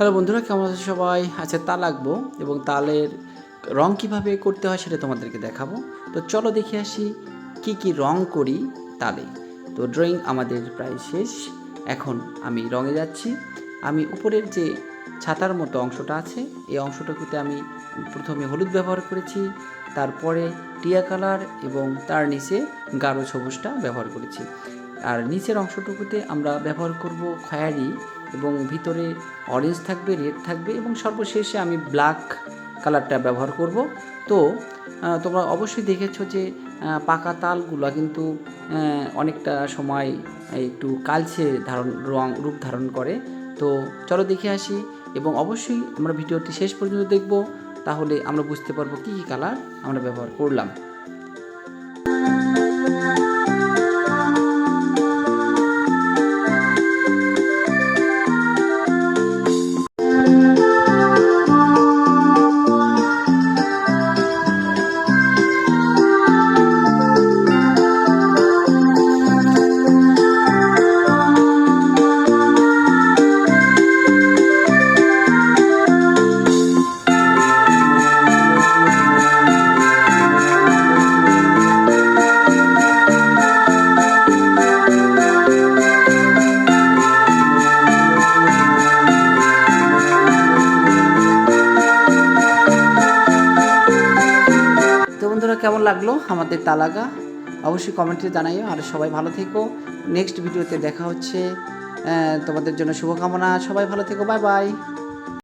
Hello বন্ধুরা, কেমন আছো সবাই? আচ্ছা তাল আঁকবো এবং তালের রং কীভাবে করতে হয় সেটা তোমাদেরকে দেখাবো। তো চলো দেখে আসি কি কি রং করি তালে। তো ড্রয়িং আমাদের প্রায় শেষ। এখন আমি রঙে যাচ্ছি। আমি উপরের যে ছাতার মতো অংশটা আছে, এই অংশটুকুতে আমি প্রথমে হলুদ ব্যবহার করেছি, তারপরে টিয়া কালার এবং তার নিচে গাঢ় সবুজটা ব্যবহার করেছি। আর নিচের অংশটুকুতে আমরা ব্যবহার করব খয়ারি। এবং ভিতরে অরেঞ্জ থাকবে রেড থাকবে এবং সর্বশেষে আমি ব্ল্যাক কালারটা ব্যবহার করব। তো তোমরা অবশ্যই দেখেছ যে পাকা তালগুলো কিন্তু অনেকটা সময় একটু কালচে ধারণ, রং, রূপ ধারণ করে। তো, চলো দেখে আসি এবং অবশ্যই আমরা ভিডিওটি শেষ পর্যন্ত দেখব। তাহলে আমরা বুঝতে পারব কী কী কালার আমরা ব্যবহার করলাম। কেমন লাগল আমাদের তালাগা? অবশ্যই কমেন্টে জানাইও। আর সবাই ভালো থেকো। নেক্সট ভিডিওতে দেখা হচ্ছে। তোমাদের জন্য শুভকামনা। সবাই ভালো থেকো। Bye bye.